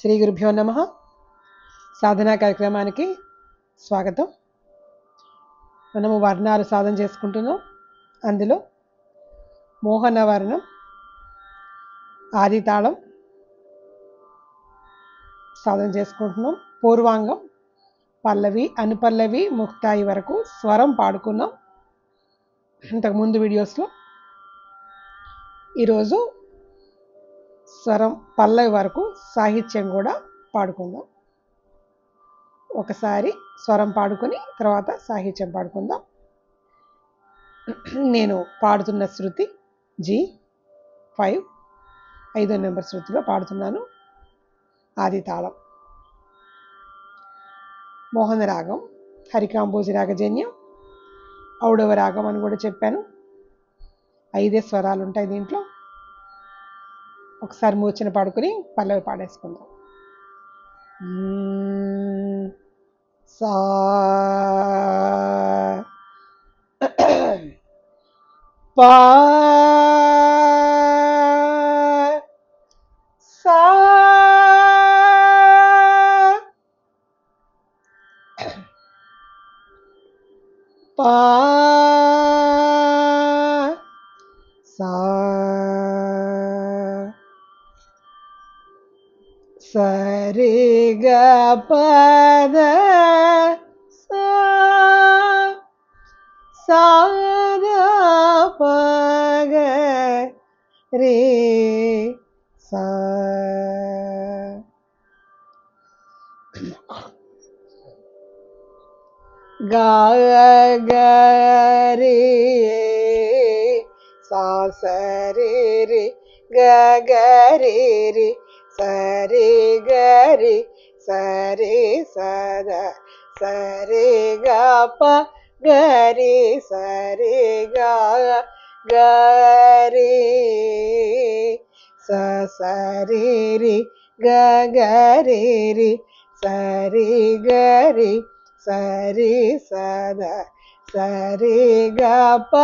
శ్రీ గురుభ్యో నమ. సాధనా కార్యక్రమానికి స్వాగతం. మనము వర్ణాలు సాధన చేసుకుంటున్నాం. అందులో మోహన వర్ణం ఆదితాళం సాధన చేసుకుంటున్నాం. పూర్వాంగం పల్లవి అనుపల్లవి ముక్తాయి వరకు స్వరం పాడుకున్నాం. ఇంతకుముందు వీడియోస్లో ఈరోజు స్వరం పల్లవి వరకు సాహిత్యం కూడా పాడుకుందాం. ఒకసారి స్వరం పాడుకొని తర్వాత సాహిత్యం పాడుకుందాం. నేను పాడుతున్న శృతి జి ఫైవ్. ఐదో నెంబర్ శృతిలో పాడుతున్నాను. ఆది తాళం. మోహన రాగం హరికాంబోజి రాగజన్యం ఔడవ రాగం అని కూడా చెప్పాను. ఐదే స్వరాలు ఉంటాయి దీంట్లో. ఒకసారి మూచిన పాడుకొని పల్లవి పాడేసుకుందాం. సా. పా. సా. పా. సా. സരി ഗ പദ സാദ പഗ രേ സ. ഗ ഗ രേ സാ സരി രേ ಸರಿ ಗರಿ ಸರಿ ಸದ ಸರಿ ಗಪ ಗರಿ ಸರಿ ಗ ಗರಿ ಸ ಸರಿ ರಿ ಗ ಗರಿ ರಿ ಸರಿ ಗರಿ ಸರಿ ಸದ ಸರಿ ಗಪ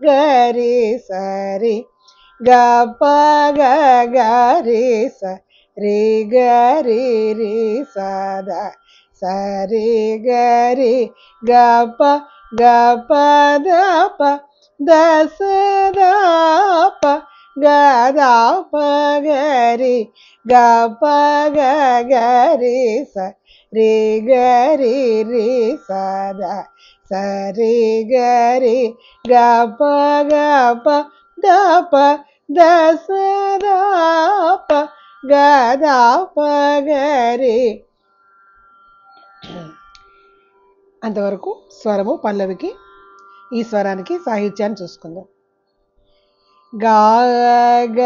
ಗರಿ ಸರಿ ಗಪ ಗರಿ ಸ రి సరి గ ప గ గ రి స రి గ రి రి సద సరి గ రి గ ప గ ప ద ప ద స ద ప గ ద ప గ రి గ ప గ గ రి స రి గ రి రి స ద స రి గ రి గ ప గ అంతవరకు స్వరము పల్లవికి ఈ స్వరానికి సాహిత్యాన్ని చూసుకుందాం. గాగరి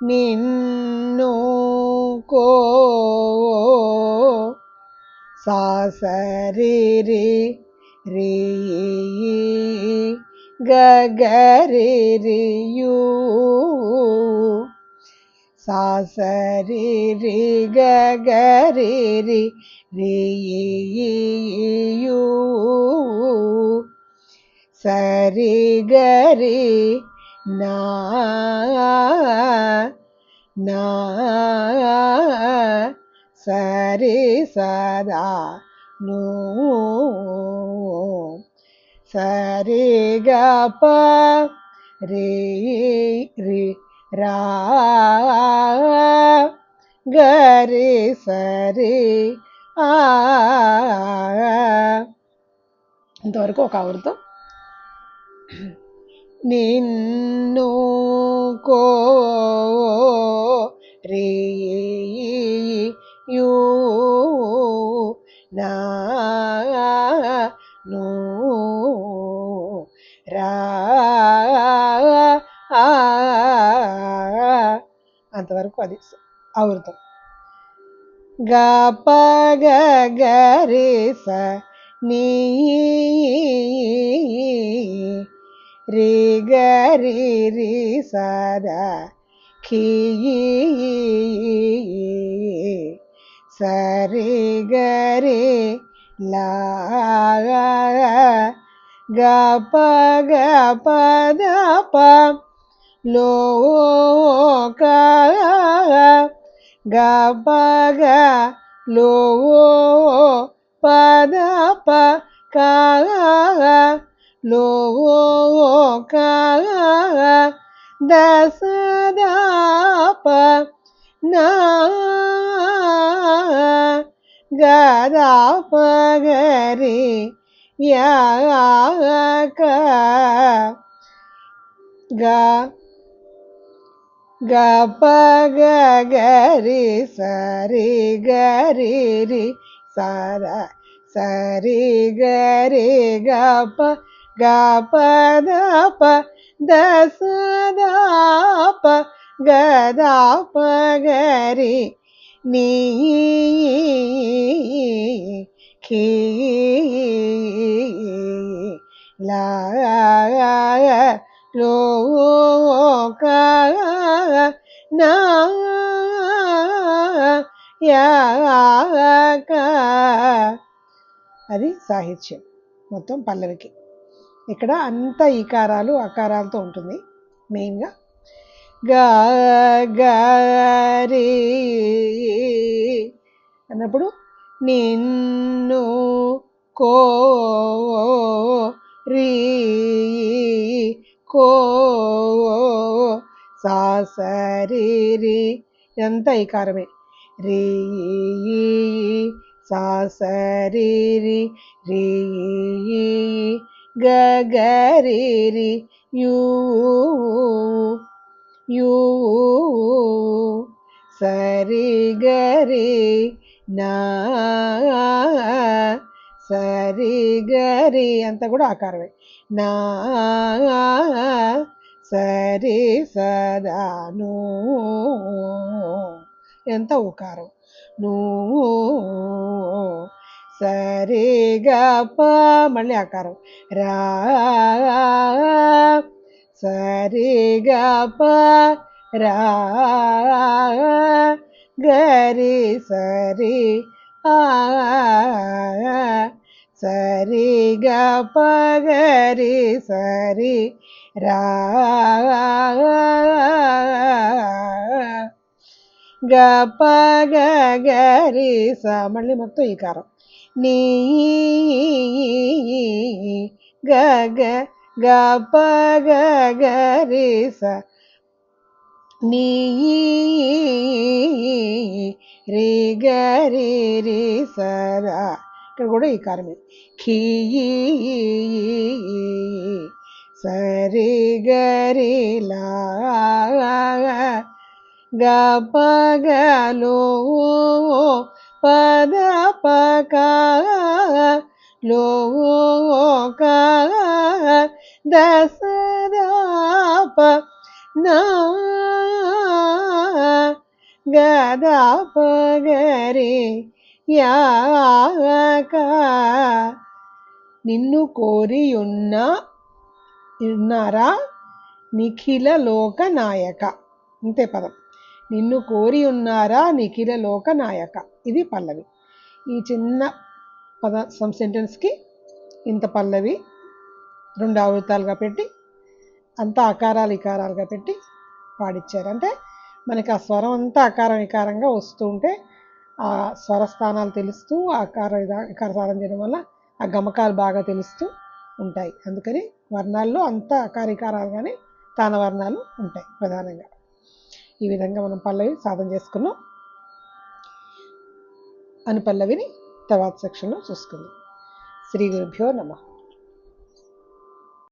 నిన్ను కో సాసరి రి గగరి రి ಗಗರಿರಿಯು ಸಾಸರಿರಿ ಗಗರಿರಿ ರಿಯು ಸರಿ ಗರಿ ನಾ ನಾ ಸರಿ ಸದಾ ನೂ గ ప రి రి రా గరి సరి ఆ ఇంతవరకు ఒక ఆవృతం నిన్ను కో రే యూ నా నూ వరకు అది ఆవృతం. గ ప గ గ రే స నీ రే గ రి రి స ఖీ స రే గ రే లా గ ప గ ప ద ప లో కా గ ప గ లో పద ప కా లో కా దస ద ప నా గదా పగరి యా ഗ പ ഗ ഗ രി സ രി ഗ രി രി സ ര സ രി ഗ രി ഗ പ ഗ പ ന ദ പ ഗ ദ പ ഗ നീ ലോ കാ నా అది సాహిత్యం. మొత్తం పల్లవికి. ఇక్కడ అంత ఈకారాలు అకారాలతో ఉంటుంది. మెయిన్గా గా అన్నప్పుడు నిన్ను కో రీ కో సా సరి రి ఇదంతా ఈకారమే రీ సా సరి రి రీ గ గరి రి యూ యూ సరి గరి నా సరి గరి అంతా కూడా ఆకారమే నా సరి సదాను ఎంత ఉకారం. నువ్వు సరి గ మళ్ళీ ఆకారం. రా. సరి గ రా. గరి. సరి. ఆ. సరి. గ ప గరి సరి రా గ ప గ గరి స మళ్ళీ మొత్తం ఈ కారం నీ గ గ గ ప గ గరి స నీ రి గరి రి సరా ఇక్కడ కూడా ఈ కారమే ఖీ సరి గరి లా గ ప గ లో పద ప క లో క దస ద ప నా గద ప గరి యా క నిన్ను కోరి ఉన్న ఉన్నారా నిఖిల లోక నాయక అంతే పదం. నిన్ను కోరి ఉన్నారా నిఖిల లోక నాయక ఇది పల్లవి. ఈ చిన్న పద సమ్ సెంటెన్స్కి ఇంత పల్లవి రెండు ఆవృతాలుగా పెట్టి అంతా అకారాలు ఇకారాలుగా పెట్టి పాడిచ్చారు. అంటే మనకి ఆ స్వరం అంతా అకారం వికారంగా వస్తూ ఉంటే ఆ స్వర స్థానాలు తెలుస్తూ ఆకార ఇకార సాధన చేయడం వల్ల ఆ గమకాలు బాగా తెలుస్తూ ఉంటాయి. అందుకని వర్ణాల్లో అంతా అకారికారాలుగానే తాన వర్ణాలు ఉంటాయి ప్రధానంగా. ఈ విధంగా మనం పల్లవి సాధన చేసుకున్నాం. అనుపల్లవిని తర్వాత సెక్షన్లో చూసుకుందాం. శ్రీ గురుభ్యో నమః.